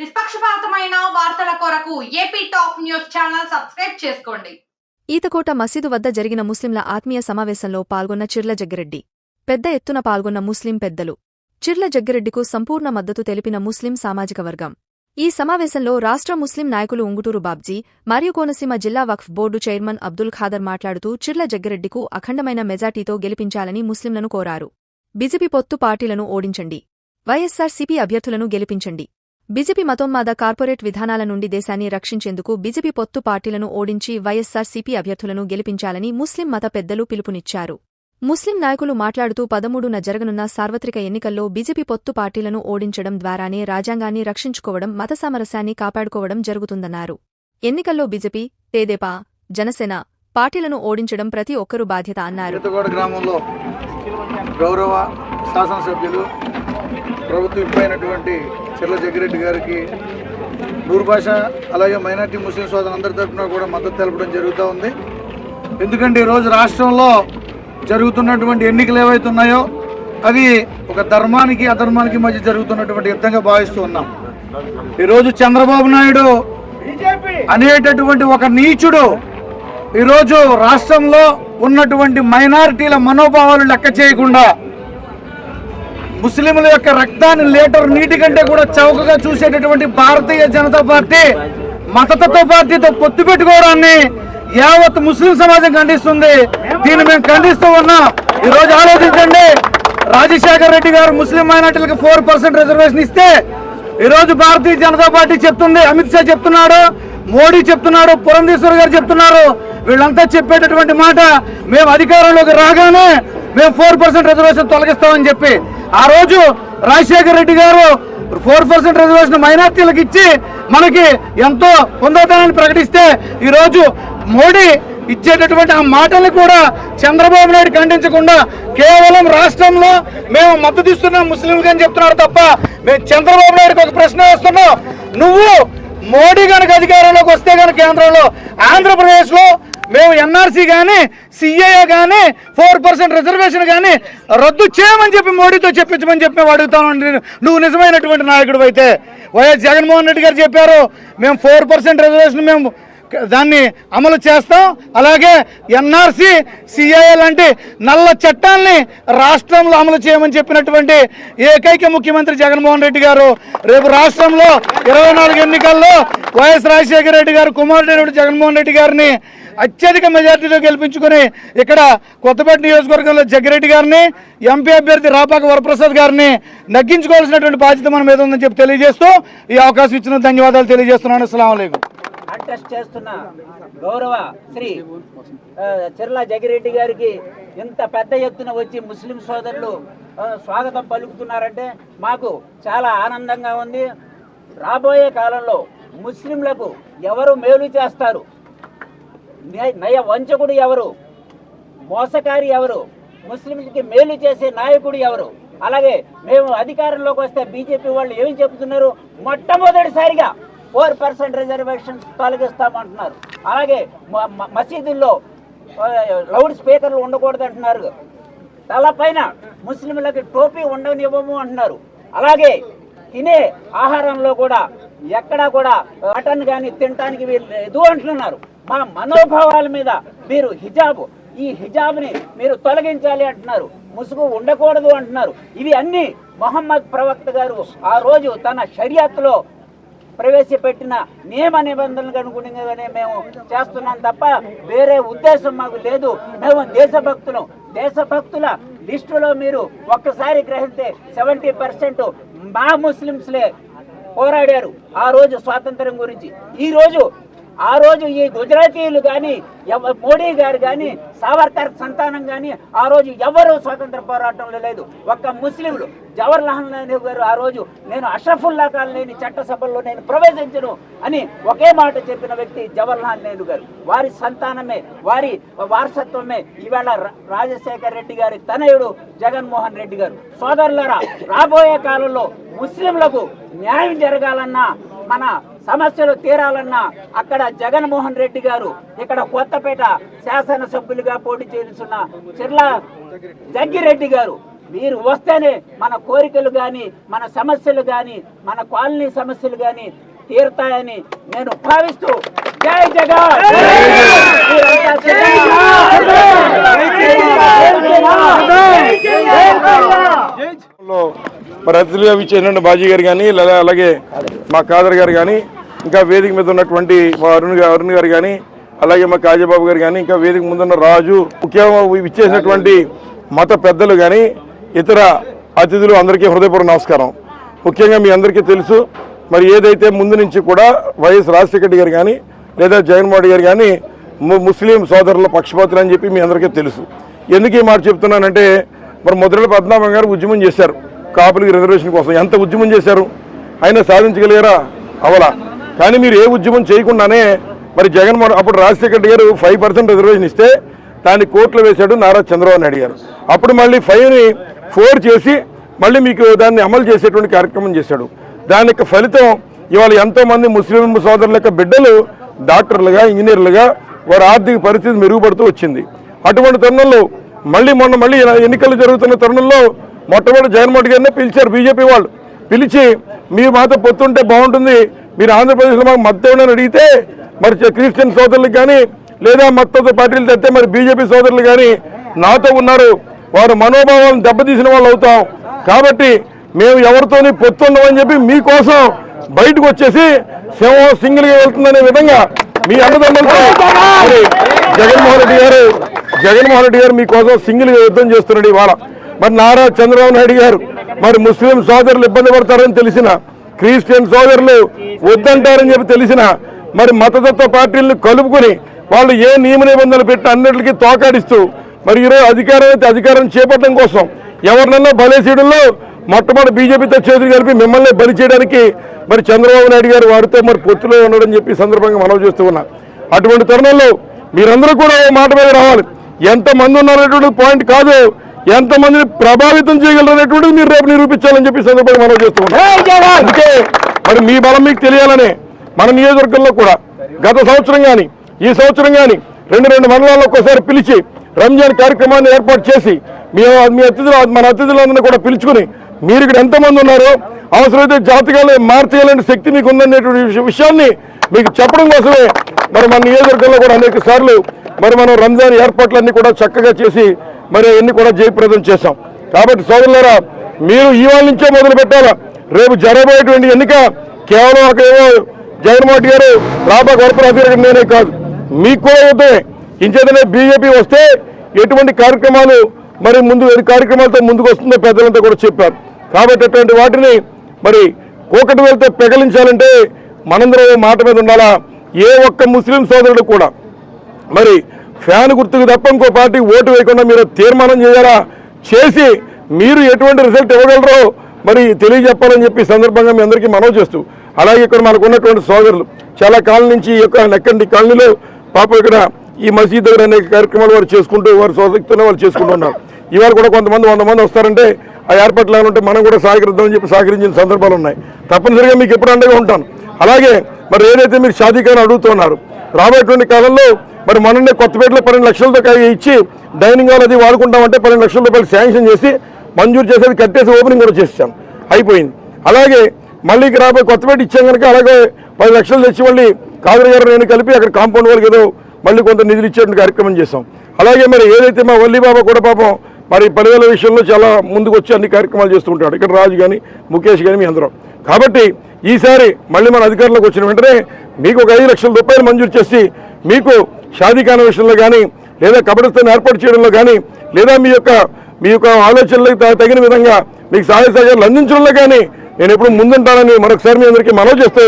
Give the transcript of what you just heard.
నిష్పక్షపాతమైన వార్తల కొరకు AP top news channel subscribe చేసుకోండి. ఈతకోట మసీదు వద్ద జరిగిన ముస్లింల ఆత్మీయ సమావేశంలో పాల్గొన్న చిర్ల జగ్గిరెడ్డి. పెద్ద ఎత్తున పాల్గొన్న ముస్లిం పెద్దలు. చిర్ల జగ్గిరెడ్డికు సంపూర్ణ మద్దతు తెలిపిన ముస్లిం సామాజిక వర్గం. ఈ సమావేశంలో రాష్ట్ర ముస్లిం నాయకులు ఉంగుటూరు బాబ్జీ మరియు కోనసీమ జిల్లా వక్ఫ్ బోర్డు చైర్మన్ అబ్దుల్ ఖాదర్ మాట్లాడుతూ చిర్ల జగ్గిరెడ్డికు అఖండమైన మెజార్టీతో గెలిపించాలని ముస్లింలను కోరారు. బీజేపీ పొత్తు పార్టీలను ఓడించండి. వైఎస్సార్సీపీ అభ్యర్థులను గెలిపించండి. బీజేపీ మతోన్మాద కార్పొరేట్ విధానాల నుండి దేశాన్ని రక్షించేందుకు బీజేపీ పొత్తు పార్టీలను ఓడించి వైఎస్సార్సీపీ అభ్యర్థులను గెలిపించాలని ముస్లిం మత పెద్దలు పిలుపునిచ్చారు. ముస్లిం నాయకులు మాట్లాడుతూ పదమూడున జరగనున్న సార్వత్రిక ఎన్నికల్లో బీజేపీ పొత్తు పార్టీలను ఓడించడం ద్వారానే రాజ్యాంగాన్ని రక్షించుకోవడం మత సామరస్యాన్ని కాపాడుకోవడం జరుగుతుందన్నారు. ఎన్నికల్లో బీజేపీ తేదేపా జనసేన పార్టీలను ఓడించడం ప్రతి ఒక్కరూ బాధ్యత అన్నారు. గౌరవ శాసనసభ్యులు ప్రభుత్వం విప్పైనటువంటి చెర్ల జగ్గిరెడ్డి గారికి నూరు భాష అలాగే మైనార్టీ ముస్లిం సోదరులందరి తరఫున కూడా మద్దతు తెలపడం జరుగుతూ ఉంది. ఎందుకంటే ఈరోజు రాష్ట్రంలో జరుగుతున్నటువంటి ఎన్నికలు ఏవైతున్నాయో అవి ఒక ధర్మానికి అధర్మానికి మధ్య జరుగుతున్నటువంటి యుద్ధంగా భావిస్తూ ఉన్నాం. ఈరోజు చంద్రబాబు నాయుడు అనేటటువంటి ఒక నీచుడు ఈరోజు రాష్ట్రంలో ఉన్నటువంటి మైనారిటీల మనోభావాలు లెక్క చేయకుండా ముస్లింల యొక్క రక్తాన్ని లీటర్ నీటి కంటే కూడా చౌకగా చూసేటటువంటి భారతీయ జనతా పార్టీ మతతత్వ పార్టీతో పొత్తు పెట్టుకోవడాన్ని యావత్ ముస్లిం సమాజం ఖండిస్తుంది. దీన్ని మేము ఖండిస్తూ ఉన్నాం. ఈ రోజు ఆలోచించండి. రాజశేఖర్ రెడ్డి గారు ముస్లిం మైనార్టీలకు ఫోర్ పర్సెంట్ రిజర్వేషన్ ఇస్తే ఈ రోజు భారతీయ జనతా పార్టీ చెప్తుంది. అమిత్ షా చెప్తున్నాడు. మోడీ చెప్తున్నాడు. పురంధేశ్వర్ గారు చెప్తున్నారు. వీళ్ళంతా చెప్పేటటువంటి మాట మేము అధికారంలోకి రాగానే మేము ఫోర్ పర్సెంట్ రిజర్వేషన్ తొలగిస్తామని చెప్పి ఆ రోజు రాజశేఖర్ రెడ్డి గారు ఫోర్ పర్సెంట్ రిజర్వేషన్ మైనార్టీలకు ఇచ్చి మనకి ఎంతో పొందతానని ప్రకటిస్తే ఈరోజు మోడీ ఇచ్చేటటువంటి ఆ మాటల్ని కూడా చంద్రబాబు నాయుడు ఖండించకుండా కేవలం రాష్ట్రంలో మేము మద్దతు ఇస్తున్నాం ముస్లింలకు అని చెప్తున్నారు తప్ప మేము చంద్రబాబు నాయుడుకి ఒక ప్రశ్న వేస్తున్నాం. నువ్వు మోడీ కనుక అధికారంలోకి వస్తే కనుక కేంద్రంలో ఆంధ్రప్రదేశ్లో మేము ఎన్ఆర్సీ కానీ సిఏఏ కానీ ఫోర్ పర్సెంట్ రిజర్వేషన్ కానీ రద్దు చేయమని చెప్పి మోడీతో చెప్పించమని చెప్పి మేము అడుగుతాను నువ్వు నిజమైనటువంటి నాయకుడు అయితే. వైఎస్ జగన్మోహన్ రెడ్డి గారు చెప్పారు మేము ఫోర్ పర్సెంట్ రిజర్వేషన్ మేము దాన్ని అమలు చేస్తాం. అలాగే ఎన్ఆర్సి సిఐఏ లాంటి నల్ల చట్టాల్ని రాష్ట్రంలో అమలు చేయమని చెప్పినటువంటి ఏకైక ముఖ్యమంత్రి జగన్మోహన్ రెడ్డి గారు. రేపు రాష్ట్రంలో ఇరవై నాలుగు ఎన్నికల్లో వైఎస్ రాజశేఖర రెడ్డి గారు కుమారుడైనటువంటి జగన్మోహన్ రెడ్డి గారిని అత్యధిక మెజార్టీతో గెలిపించుకుని ఇక్కడ కొత్తపేట నియోజకవర్గంలో జగ్గిరెడ్డి గారిని ఎంపీ అభ్యర్థి రాపాక వరప్రసాద్ గారిని నగ్గించుకోవాల్సినటువంటి బాధ్యత మన మీద ఉందని చెప్పి తెలియజేస్తూ ఈ అవకాశం ఇచ్చిన ధన్యవాదాలు తెలియజేస్తున్నాను. అస్సలం అయికం కంటెస్ట్ చేస్తున్న గౌరవ శ్రీ ఆ, చిర్ల జగిరెడ్డి గారికి ఇంత పెద్ద ఎత్తున వచ్చి ముస్లిం సోదరులు స్వాగతం పలుకుతున్నారంటే మాకు చాలా ఆనందంగా ఉంది. రాబోయే కాలంలో ముస్లింలకు ఎవరు మేలు చేస్తారు? నయ- వంచకుడు ఎవరు? మోసకారి ఎవరు? ముస్లింలకి మేలు చేసే నాయకుడు ఎవరు? అలాగే మేము అధికారంలోకి వస్తే బీజేపీ వాళ్ళు ఏమి చెబుతున్నారు? మొట్టమొదటిసారిగా ఫోర్ పర్సెంట్ రిజర్వేషన్ తొలగిస్తామంటున్నారు. అలాగే మ- మసీదుల్లో లౌడ్ స్పీకర్లు ఉండకూడదు అంటున్నారు తలపైన ముస్లింలకి టోపీ ఉండనివ్వము అంటున్నారు. అలాగే తినే ఆహారంలో కూడా ఎక్కడా కూడా మటన్ కానీ తినటానికి వీళ్ళు లేదు అంటున్నారు. మా మనోభావాల మీద మీరు హిజాబ్ ఈ హిజాబ్ని మీరు తొలగించాలి అంటున్నారు ముసుగు ఉండకూడదు అంటున్నారు. ఇవి అన్నీ మొహమ్మద్ ప్రవక్త గారు ఆ రోజు తన షరియత్లో ప్రవేశపెట్టిన నియమ నిబంధనలకు అనుగుణంగానే మేము చేస్తున్నాం తప్ప వేరే ఉద్దేశం మాకు లేదు. మేము దేశభక్తులం. దేశభక్తుల లిస్టులో మీరు ఒక్కసారి గ్రహిస్తే సెవెంటీ పర్సెంట్ మా ముస్లింస్లే పోరాడారు ఆ రోజు స్వాతంత్రం గురించి. ఈ రోజు ఆ రోజు ఈ గుజరాతీయులు కానీ మోడీ గారు కానీ సావర్కర్ సంతానం కానీ ఆ రోజు ఎవరు స్వాతంత్ర పోరాటంలో లేదు. ఒక్క ముస్లింలు జవహర్లాల్ నెహ్రూ గారు ఆ రోజు నేను అషఫుల్లా ఖాన్ లేని చట్టసభల్లో నేను ప్రవేశించను అని ఒకే మాట చెప్పిన వ్యక్తి జవహర్లాల్ నెహ్రూ గారు. వారి సంతానమే వారి వారసత్వమే ఈవేళ రాజశేఖర్ రెడ్డి గారి తనయుడు జగన్మోహన్ రెడ్డి గారు. సోదరులరా రాబోయే కాలంలో ముస్లింలకు న్యాయం జరగాలన్నా మన సమస్యలు తీరాలన్నా అక్కడ జగన్మోహన్ రెడ్డి గారు ఇక్కడ కొత్తపేట శాసనసభ్యులుగా పోటీ చేస్తున్న చిర్ల జగ్గిరెడ్డి గారు. మీరు వస్తేనే మన కోరికలు కానీ మన సమస్యలు కానీ మన కాలనీ సమస్యలు కానీ తీరుతాయని నేను భావిస్తూ జై జగన్! మరి అతిథులుగా ఇచ్చేటువంటి బాజీ గారు కానీ లేదా అలాగే మా కాదర్ గారు కానీ ఇంకా వేదిక మీద ఉన్నటువంటి మా అరుణ్ గారు అరుణ్ గారు కానీ అలాగే మా కాజాబాబు గారు కానీ ఇంకా వేదిక ముందున్న రాజు ముఖ్యంగా ఇచ్చేసినటువంటి మత పెద్దలు కానీ ఇతర అతిథులు అందరికీ హృదయపూర్వ నమస్కారం. ముఖ్యంగా మీ అందరికీ తెలుసు మరి ఏదైతే ముందు నుంచి కూడా వైఎస్ రాజశేఖర రెడ్డి గారు కానీ లేదా జగన్మోహన్ గారు కానీ ము- ముస్లిం సోదరుల పక్షపాతులు అని చెప్పి మీ అందరికీ తెలుసు. ఎందుకు ఈ మాట చెప్తున్నానంటే మరి మొదటి పద్మనాభం గారు ఉద్యమం చేశారు. కాపులకి రిజర్వేషన్ కోసం. ఎంత ఉద్యమం చేశారు? అయినా సాధించగలిగారా? అవలా. కానీ మీరు ఏ ఉద్యమం చేయకుండానే మరి జగన్మోహన్ అప్పుడు రాజశేఖర్ గారు ఫైవ్ పర్సెంట్ రిజర్వేషన్ ఇస్తే దాన్ని కోర్టులో వేశాడు నారా చంద్రబాబు నాయుడు గారు. అప్పుడు మళ్ళీ ఫైవ్ని ఫోర్ చేసి మళ్ళీ మీకు దాన్ని అమలు చేసేటువంటి కార్యక్రమం చేశాడు. దాని యొక్క ఫలితం ఇవాళ ఎంతో మంది ముస్లిం సోదరుల యొక్క బిడ్డలు డాక్టర్లుగా ఇంజనీర్లుగా వారి ఆర్థిక పరిస్థితి మెరుగుపడుతూ వచ్చింది. అటువంటి తరుణంలో మళ్ళీ మొన్న మళ్ళీ ఎన్నికలు జరుగుతున్న తరుణంలో మొట్టమొదటి జగన్మోహన్ గారినే పిలిచారు బీజేపీ వాళ్ళు. పిలిచి మీరు మాతో పొత్తుంటే బాగుంటుంది మీరు ఆంధ్రప్రదేశ్లో మాకు మద్దతు అడిగితే మరి క్రిస్టియన్ సోదరులకు కానీ లేదా మద్దతు పార్టీలు తెస్తే మరి బీజేపీ సోదరులు కానీ నాతో ఉన్నారు. వారు మనోభావాలను దెబ్బతీసిన వాళ్ళు అవుతాం. కాబట్టి మేము ఎవరితోని పొత్తుండమని చెప్పి మీకోసం బయటకు వచ్చేసి సింహం సింగిల్గా వెళ్తుందనే విధంగా మీ అన్నదమ్ములతో జగన్మోహన్ రెడ్డి గారు జగన్మోహన్ రెడ్డి గారు మీకోసం సింగిల్గా యుద్ధం చేస్తున్నాడు ఇవాళ. మరి నారా చంద్రబాబు నాయుడు గారు మరి ముస్లిం సోదరులు ఇబ్బంది పడతారని తెలిసిన క్రిస్టియన్ సోదరులు వద్దంటారని చెప్పి తెలిసిన మరి మతతత్వ పార్టీలను కలుపుకొని వాళ్ళు ఏ నియమ నిబంధనలు పెట్టి అన్నిటికీ తోకాడిస్తూ మరి ఈరోజు అధికారం అయితే అధికారం చేపట్టడం కోసం ఎవరినన్నా బలేసీడుల్లో మొట్టమొదటి బీజేపీతో చేతులు కలిపి మిమ్మల్ని బలి చేయడానికి మరి చంద్రబాబు నాయుడు గారు వారితో మరి పొత్తులో ఉండడం చెప్పి సందర్భంగా మనవి చేస్తూ ఉన్నా. అటువంటి తరుణంలో మీరందరూ కూడా మాట మీద రావాలి. ఎంతమంది ఉన్నారనేటువంటి పాయింట్ కాదు. ఎంతమందిని ప్రభావితం చేయగలరు అనేటువంటిది మీరు రేపు నిరూపించాలని చెప్పి సందర్భంగా మనవి చేస్తూ ఉన్నాం అందుకే మరి మీ బలం మీకు తెలియాలనే మన నియోజకవర్గంలో కూడా గత సంవత్సరం కానీ ఈ సంవత్సరం కానీ రెండు రెండు మండలాల్లో ఒక్కోసారి పిలిచి రంజాన్ కార్యక్రమాన్ని ఏర్పాటు చేసి మీ మీ అతిథులు మన అతిథులందరినీ కూడా పిలుచుకుని మీరు ఇక్కడ ఎంతమంది ఉన్నారో అవసరమైతే జాతకాలు మార్చేయాలనే శక్తి మీకు ఉందనేటువంటి విష- విషయాన్ని మీకు చెప్పడం కోసమే మరి మన నియోజకవర్గంలో కూడా అనేక సార్లు మరి మనం రంజాన్ ఏర్పాట్లన్నీ కూడా చక్కగా చేసి మరి అవన్నీ కూడా జయప్రదం చేశాం. కాబట్టి సోదరులారా మీరు ఇవాళ నుంచే మొదలు పెట్టాలా? రేపు జరగబోయేటువంటి ఎన్నిక కేవలం ఒక ఏవో జగన్మోహన్ గారు రాబా గొడపరాజు నేనే కాదు. మీకు కూడా యుద్ధమే ఇంచేతనే బీజేపీ వస్తే ఎటువంటి కార్యక్రమాలు మరి ముందు కార్యక్రమాలతో ముందుకు వస్తుందో పెద్దలంతా కూడా చెప్పారు. కాబట్టి అటువంటి వాటిని మరి కోకటి వెళ్తే పెగలించాలంటే మనందరం మాట మీద ఉండాలా? ఏ ఒక్క ముస్లిం సోదరుడు కూడా మరి ఫ్యాన్ గుర్తుకు తప్ప ఇంకో పార్టీ ఓటు వేయకుండా మీరు తీర్మానం చేయాలా? చేసి మీరు ఎటువంటి రిజల్ట్ ఇవ్వగలరో మరి తెలియజెప్పాలని చెప్పి సందర్భంగా మీ అందరికీ మనవి చేస్తూ అలాగే ఇక్కడ మనకు ఉన్నటువంటి సోదరులు చాలా కాలం నుంచి ఈ యొక్క నెక్కండి కాలనీలో పాప ఇక్కడ ఈ మసీద్ దగ్గర అనేక కార్యక్రమాలు వారు చేసుకుంటూ వారి సోదరితోనే వాళ్ళు చేసుకుంటూ ఉన్నారు. ఇవాళ కూడా కొంతమంది వంద మంది వస్తారంటే ఆ ఏర్పాట్లు ఏమంటే మనం కూడా సహకరిద్దామని చెప్పి సహకరించిన సందర్భాలు ఉన్నాయి. తప్పనిసరిగా మీకు ఎప్పుడు అండగా ఉంటాను. అలాగే మరి ఏదైతే మీరు షాదీఖాన్ అడుగుతున్నారు రాబోయేటువంటి కాలంలో మరి మొన్ననే కొత్తపేటలో పన్నెండు లక్షలతో కా- ఇచ్చి డైనింగ్ హాల్ అది వాడుకుంటామంటే పన్నెండు లక్షల రూపాయలు శాంక్షన్ చేసి మంజూరు చేసేది కట్టేసి ఓపెనింగ్ కూడా చేసాం అయిపోయింది. అలాగే మళ్ళీ రాబోయే కొత్తపేట ఇచ్చాం కనుక అలాగే పది లక్షలు తెచ్చి మళ్ళీ కాదరి గారు నేను కలిపి అక్కడ కాంపౌండ్ వాళ్ళకి ఏదో మళ్ళీ కొంత నిధులు ఇచ్చేటువంటి కార్యక్రమం చేసాం అలాగే మరి ఏదైతే మా వల్లి బాబా కూడా పాపం మరి పదివేల విషయంలో చాలా ముందుకు వచ్చి అన్ని కార్యక్రమాలు చేస్తుంటాడు ఇక్కడ రాజు కానీ ముఖేష్ కానీ మీ అందరం. కాబట్టి ఈసారి మళ్ళీ మన అధికారంలోకి వచ్చిన వెంటనే మీకు ఒక ఐదు లక్షల రూపాయలు మంజూరు చేసి మీకు షాదీఖాన విషయంలో కానీ లేదా కబడిస్తాను ఏర్పాటు చేయడంలో కానీ లేదా మీ యొక్క మీ యొక్క ఆలోచనలకు తగిన విధంగా మీకు సహాయ సహకారాలు అందించడంలో కానీ నేను ఎప్పుడు ముందుంటానని మరొకసారి మీ అందరికీ మనవి చేస్తూ